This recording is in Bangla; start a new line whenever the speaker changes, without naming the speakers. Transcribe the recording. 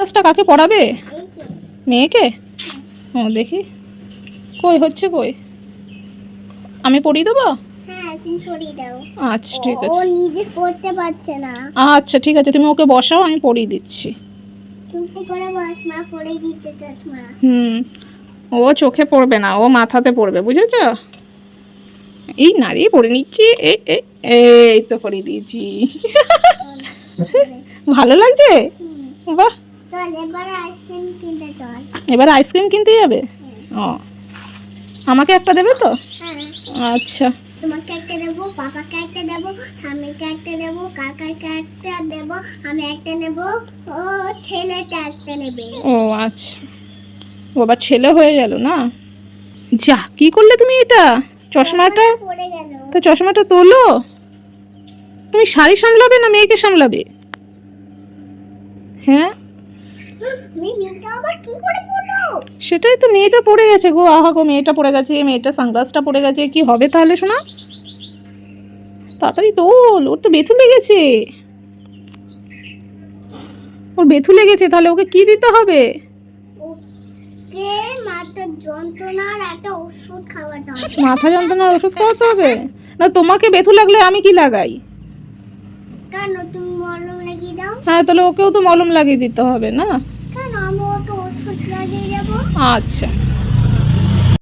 ক্লাসটা কাকে পড়াবে? মেয়েকে? ও দেখি। কই হচ্ছে কই? আমি পড়িয়ে দেবো?
হ্যাঁ
আচ্ছা ঠিক আছে।
নিজে পড়তে পারছে না।
আচ্ছা ঠিক আছে তুমি ওকে বসাও আমি পড়িয়ে দিচ্ছি।
করে বস মা পড়িয়ে দিচ্ছে চশমা।
হুম ও চোখে পড়বে না ও মাথাতে পড়বে বুঝেছ? এই নাড়িয়ে পড়ে নিচ্ছি এই এই এই তো পড়িয়ে দিয়েছি। ভালো লাগছে। বাহ।
এবারে আইসক্রিম কিনতে চল।
এবার আইসক্রিম কিনতে যাবে? ও। আমাকে একটা দেবে তো?
হ্যাঁ।
আচ্ছা।
তোমাকে একটা দেবো পাপাকে একটা দেবো স্বামীকে একটা দেবো কাকাকে একটা দেবো আমি একটা নেব ও ছেলেটা একটা নেবে।
ও আচ্ছা। ও ছেলে হয়ে গেল না? যা কি করলে তুমি এটা? চশমাটা?
পড়ে গেল।
তো চশমাটা তোলো। তুমি শাড়ি সামলাবে না মেয়েকে সামলাবে? হ্যাঁ?
আমি মেয়েটা আবার কি করে পড়ল?
সেটাই তো মেয়েটা পড়ে গেছে গো। আহা গো মেয়েটা পড়ে গেছে মেয়েটা সানগ্লাসটা পড়ে গেছে। কি হবে তাহলে শোনা তাড়াতাড়ি তোল ওর তো বেথু লেগেছে। ওর বেথু লেগেছে তাহলে ওকে কি দিতে হবে? মাথা যন্ত্রণার ওষুধ খাওয়াতে হবে? না তোমাকে বেথু লাগলে আমি কি লাগাই? হ্যাঁ তাহলে ওকেও তো মলম লাগিয়ে দিতে হবে না
কেন আমি ওকে ওষুধ লাগিয়ে যাব
আচ্ছা।